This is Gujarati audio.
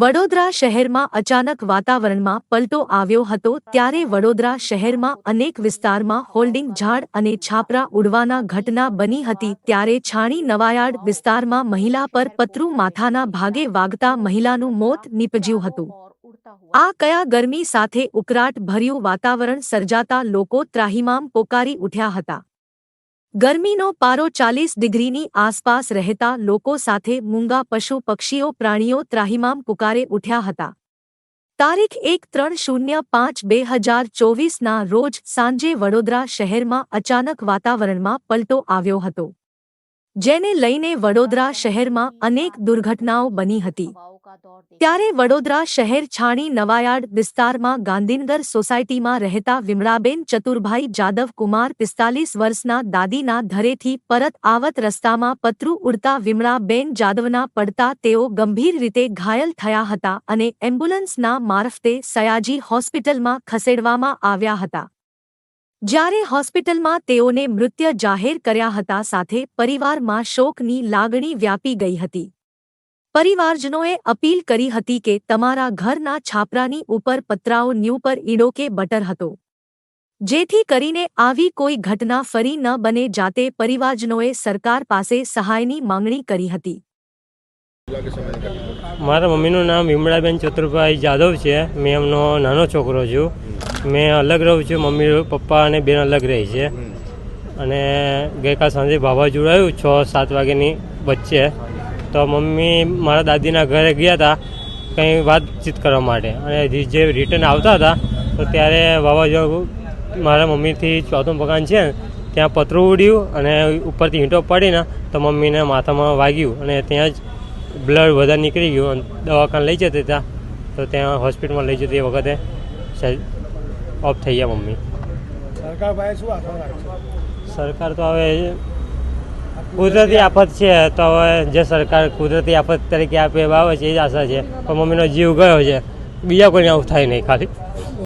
વડોદરા શહેરમાં અચાનક વાતાવરણમાં પલટો આવ્યો હતો ત્યારે વડોદરા શહેરમાં અનેક વિસ્તારમાં હોલ્ડિંગ ઝાડ અને છાપરા ઉડવાના ઘટના બની હતી ત્યારે છાણી નવાયાર્ડ વિસ્તારમાં મહિલા પર પતરું માથાના ભાગે વાગતા મહિલાનું મોત નીપજ્યું હતું. આ કયા ગરમી સાથે ઉકરાટ ભર્યું વાતાવરણ સર્જાતા લોકો ત્રાહિમામ પોકારી ઉઠ્યા હતા? ગરમીનો પારો ચાલીસ ડિગ્રીની આસપાસ રહેતા લોકો સાથે મૂંગા પશુ પક્ષીઓ પ્રાણીઓ ત્રાહિમામ પુકારે ઉઠ્યા હતા. તારીખ એક ત્રણ શૂન્ય પાંચ બે હજાર ચોવીસના રોજ સાંજે વડોદરા શહેરમાં અચાનક વાતાવરણમાં પલટો આવ્યો હતો. જેને લઈને વડોદરા શહેરમાં અનેક દુર્ઘટનાઓ બની હતી. ત્યારે વડોદરા શહેર છાણી નવાયાર્ડ વિસ્તારમાં ગાંધીનગર સોસાયટીમાં રહેતા વિમળાબેન ચતુરભાઈ જાદવ કુમાર પિસ્તાલીસ વર્ષના દાદીના ધરેથી પરત આવત રસ્તામાં પતરું ઉડતા વિમળાબેન જાદવના પડતા તેઓ ગંભીર રીતે ઘાયલ થયા હતા અને એમ્બ્યુલન્સના મારફતે સયાજી હોસ્પિટલમાં ખસેડવામાં આવ્યા હતા. જ્યારે હોસ્પિટલમાં તેઓને મૃત્યુ જાહેર કર્યા હતા સાથે પરિવારમાં શોકની લાગણી વ્યાપી ગઈ હતી. પરિવારજનોએ અપીલ કરી હતી કે તમારા ઘરના છાપરાની ઉપર પતરાઓ ન્યૂ પર ઈડો કે બટર હતો. જેથી કરીને આવી કોઈ ઘટના ફરી ન બને જાતે પરિવારજનોએ સરકાર પાસે સહાયની માંગણી કરી હતી. મારા મમ્મીનું નામ વિમળાબેન ચતુરભાઈ જાદવ છે. મેં એમનો નાનો છોકરો છું. મેં અલગ રહું છું. મમ્મી પપ્પા અને બેન અલગ રહી છે. અને ગઈકાલ સાંજે બાબા આવ્યું છ સાત વાગ્યાની વચ્ચે. તો મમ્મી મારા દાદીના ઘરે ગયા હતા કંઈ વાતચીત કરવા માટે. અને જે રિટર્ન આવતા હતા તો ત્યારે વાવાઝોડું મારા મમ્મીથી ચોથું મકાન છે. ને, ત્યાં પતરું ઉડ્યું અને ઉપરથી ઈંટો પડીને તો મમ્મીને માથામાં વાગ્યું અને ત્યાં જ બ્લડ વધારે નીકળી ગયું. અને દવાખાને લઈ જતા હતા તો ત્યાં હોસ્પિટલમાં લઈ જતી વખતે ઓફ થઈ ગયા મમ્મી. સરકાર પાસે શું સરકાર તો હવે કુદરતી આફત છે, તો હવે જે સરકાર કુદરતી આફત તરીકે આપે આવે છે, એ જ આશા છે. પણ મમ્મીનો જીવ ગયો છે. બીજા કોઈને આવું થાય નહીં ખાલી.